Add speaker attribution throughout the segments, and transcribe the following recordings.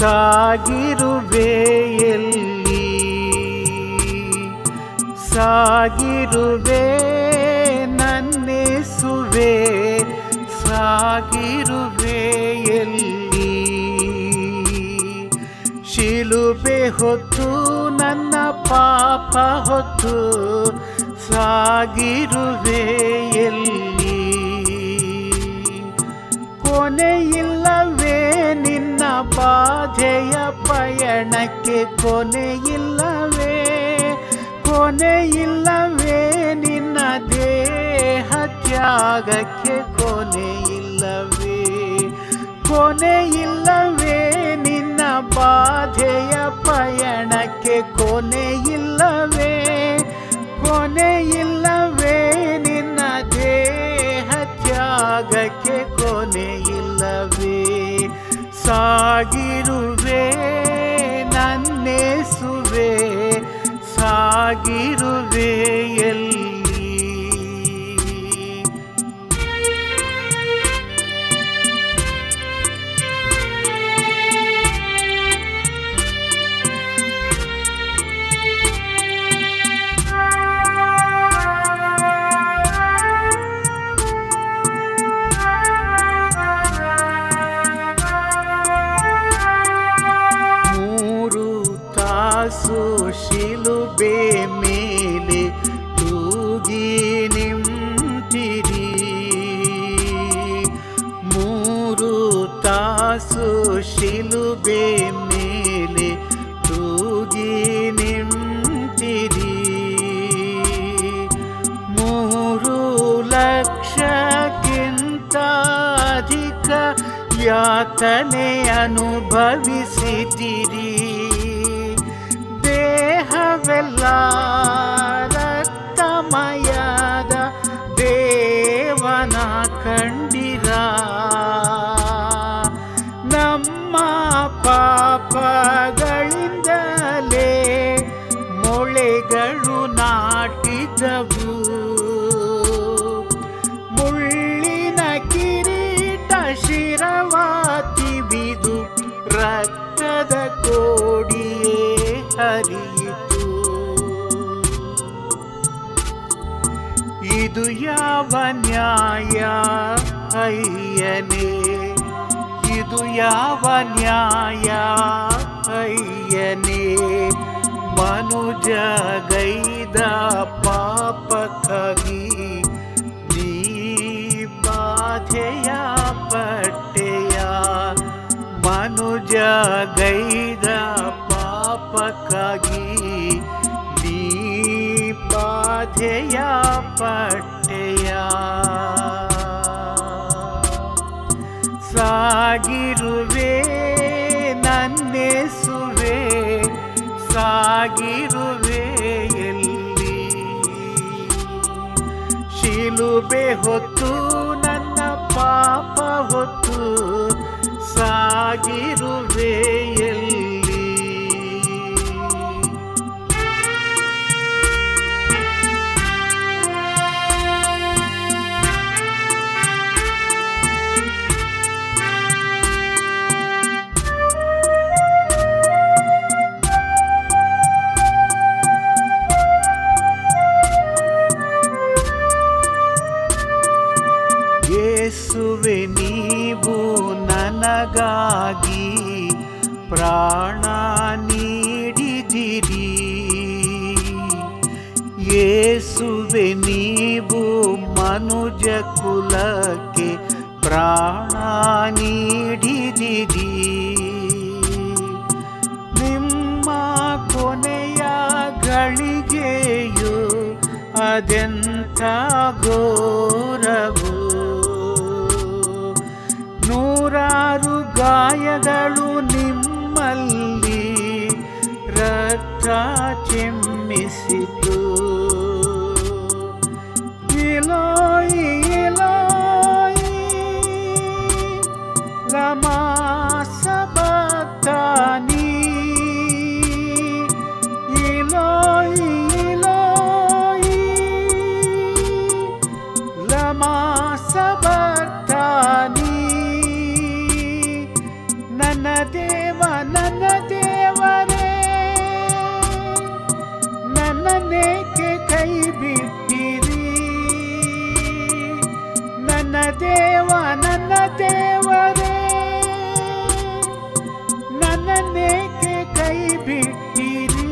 Speaker 1: ಸಾಗಿರುವೆ ಎಲ್ಲಿ? ಸಾಗಿರುವೆ ನನ್ನೆಸುವೆ ಸಾಗಿರುವೆಯಲ್ಲಿ ಶಿಲುಬೆ ಹೊತ್ತು ನನ್ನ ಪಾಪ ಹೊತ್ತು ಸಾಗಿರುವೆಯಲ್ಲಿ ನಿನ್ನ ಬಾಧೆಯ ಪಯಣಕ್ಕೆ ಕೊನೆಯಿಲ್ಲವೇ ಕೊನೆಯಿಲ್ಲವೇ ನಿನ್ನ ದೇಹ ತ್ಯಾಗಕ್ಕೆ ಕೊನೆಯಿಲ್ಲವೇ ಕೊನೆಯಿಲ್ಲವೇ ನಿನ್ನ ಬಾಧೆಯ ಪಯಣಕ್ಕೆ ಕೊನೆಯಿಲ್ಲವೇ ಕೊನೆಯಿಲ್ಲವೇ ನಿನ್ನ ದೇಹ ತ್ಯಾಗಕ್ಕೆ ಕೊನೆಯಿಲ್ಲವೇ ಸಾಗಿರುವೆ ನನ್ನೆಸುವೆ ಸಾಗಿರುವೆ. ಶಿಲುಬೆ ಮೇಲೆ ತೂಗಿ ನಿಂತಿರಿ. ಮೂರು ತಾಸು ಶಿಲುಬೆ ಮೇಲೆ ತೂಗಿ ನಿಂತಿರಿ. ಮೂರು ಲಕ್ಷಕ್ಕಿಂತ ಅಧಿಕ ಯಾತನೆ ಅನುಭವಿಸಿದಿರಿ. ದೇಹವೆಲ್ಲ ರಕ್ತಮಯದ ದೇವನ ಕಂಡಿರ. ನಮ್ಮ ಪಾಪಗಳಿಂದಲೇ ಮೊಳೆಗಳು ನಾಟಿದವು. ಮುಳ್ಳಿನ ಕಿರೀಟ ಶಿರವಾತಿ ಬಿದು ರಕ್ತದ ಕೋಡಿಯೇ ಹರಿಯಿತು ಯಾವ ನ್ಯಾಯ ಅಯ್ಯನೇ ಇದು ಯಾವ ನ್ಯಾಯ ಅಯ್ಯನೇ ಮನುಜ ಗೈದ ಪಾಪಕ್ಕಾಗಿ ನೀ ಬಾಧೆಯ ಪಟ್ಟೆಯ ಮನುಜ ಗೈದ ಪಾಪಕ್ಕಾಗಿ ನೀ ಬಾಧೆಯ ಪಟ್ಟೆಯ ಸಾಗಿರುವೆ ನನ್ನೆಸುವೆ ಸಾಗಿರುವೆ ಎಲ್ಲಿ? ಶಿಲುಬೆ ಹೊತ್ತು ನನ್ನ ಪಾಪ ಹೊತ್ತು ಸಾಗಿರುವೆ ಎಲ್ಲಿ? ಪ್ರಾಣ ನೀಡಿದಿರಿ. ಯೇಸುವೆ ನೀವು ಮನುಜ ಕುಲಕ್ಕೆ ಪ್ರಾಣ ನೀಡಿದಿರಿ. ನಿಮ್ಮ ಕೊನೆಯ ಗಳಿಗೆಯು ಅದೆಂಥ ಘೋರವು ನೂರಾರು ಗಾಯಗಳು ನಿಮ್ಮ racimisitu iloi iloi lama sabatani. Iloi iloi lama sabatani. Nanade ma nanade ನನ್ನನ್ನೇಕೆ ಕೈ ಬಿಟ್ಟಿರಿ. ನನ್ನ ದೇವ ನನ್ನ ದೇವರೇ ನನ್ನನ್ನೇಕೆ ಕೈ ಬಿಟ್ಟಿರಿ.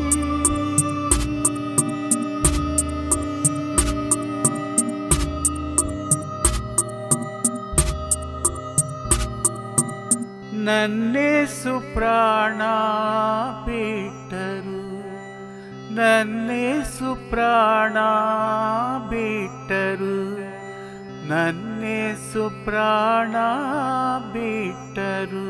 Speaker 1: ನನ್ನೇ ಸುಪ್ರಾಣ ಬಿಟ್ಟರು ನನ್ನೇಸು ಪ್ರಾಣ ಬಿಟ್ಟರು ನನ್ನೇಸು ಪ್ರಾಣ ಬಿಟ್ಟರು